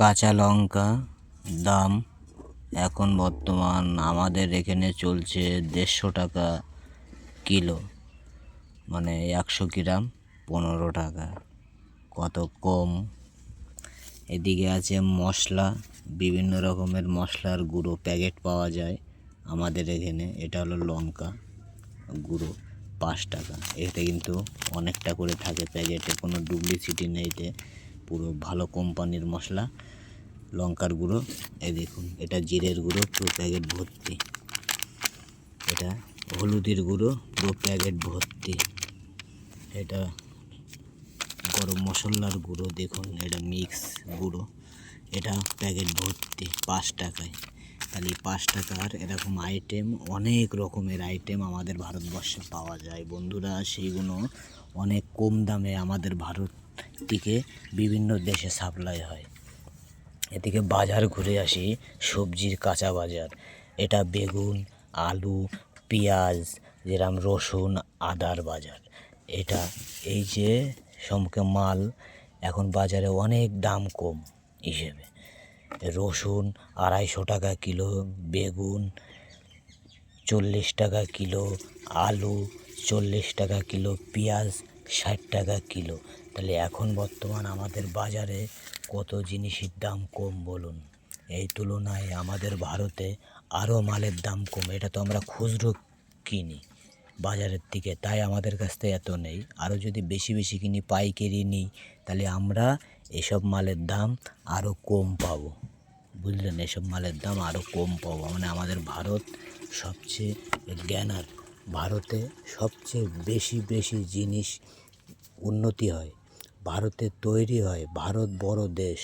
কাঁচা লঙ্কা দাম এখন বর্তমান আমাদের এখানে চলছে দেড়শো টাকা কিলো মানে একশো গ্রাম পনেরো টাকা। কত কম? এদিকে আছে মশলা, বিভিন্ন রকমের মশলার গুঁড়ো প্যাকেট পাওয়া যায় আমাদের এখানে, এটা হলো লঙ্কা গুঁড়ো পাঁচ টাকা। এতে কিন্তু অনেকটা করে থাকে প্যাকেটে, কোনো ডুপ্লিসিটি নেই এতে। পুরো ভালো কোম্পানির মশলা, লঙ্কার গুঁড়ো, এই দেখুন, এটা জিরের গুঁড়ো পুরো প্যাকেট ভর্তি। এটা হলুদের গুঁড়ো পুরো প্যাকেট ভর্তি। এটা গরম মশলার গুঁড়ো, দেখুন, এটা মিক্স গুঁড়ো। এটা প্যাকেট ভর্তি, পাঁচ টাকায়। তাহলে পাঁচ টাকার এরকম আইটেম অনেক রকমের আইটেম আমাদের ভারতবর্ষে পাওয়া যায়। বন্ধুরা সেইগুলো অনেক কম দামে আমাদের ভারত থেকে বিভিন্ন দেশে সাপ্লাই হয়। এদিকে বাজার ঘুরে আসি, সবজির কাঁচা বাজার। এটা বেগুন, আলু, পেঁয়াজ, যেরকম রসুন, আদার বাজার। এটা এই যে সমকে মাল, এখন বাজারে অনেক দাম কম হিসেবে। রসুন আড়াইশো টাকা কিলো, বেগুন চল্লিশ টাকা কিলো, আলু চল্লিশ টাকা কিলো, পেঁয়াজ ষাট টাকা কিলো। তাহলে এখন বর্তমান আমাদের বাজারে কত জিনিসের দাম কম বলুন? এই তুলনায় আমাদের ভারতে আরও মালের দাম কম। এটা তো আমরা খুচরো কিনি বাজারের থেকে তাই আমাদের কাছ থেকে এত নেই। আরও যদি বেশি বেশি কিনি, পাইকারি নিই, তাহলে আমরা এসব মালের দাম আরও কম পাবো। বুঝলেন? এসব মালের দাম আরও কম পাবো। মানে আমাদের ভারত সবচেয়ে জ্ঞানার ভারতে সবচেয়ে বেশি বেশি জিনিস উন্নতি হয়, ভারতে তৈরি হয় ভারত বড় দেশ।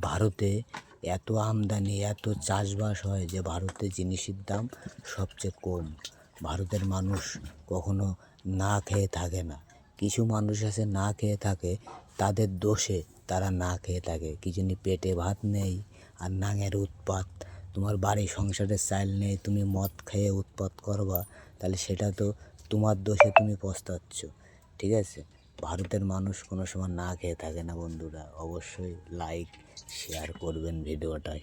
ভারতে এত আমদানি, এত চাষবাস হয় যে ভারতে জিনিসের দাম সবচেয়ে কম। ভারতের মানুষ কখনো না খেয়ে থাকে না। কিছু মানুষ আছে না খেয়ে থাকে, তাদের দোষে তারা না খেয়ে থাকে। কিছু পেটে ভাত নেই আর নাঙের উৎপাত। তোমার বাড়ি সংসারের চাইল নেই, তুমি মদ খেয়ে উৎপাত করবা, তাহলে সেটা তো তোমার দোষে তুমি পস্তাচ্ছ, ঠিক আছে? ভারতের মানুষ কোনো সময় না খেয়ে থাকে না বন্ধুরা, অবশ্যই লাইক শেয়ার করবেন ভিডিওটায়।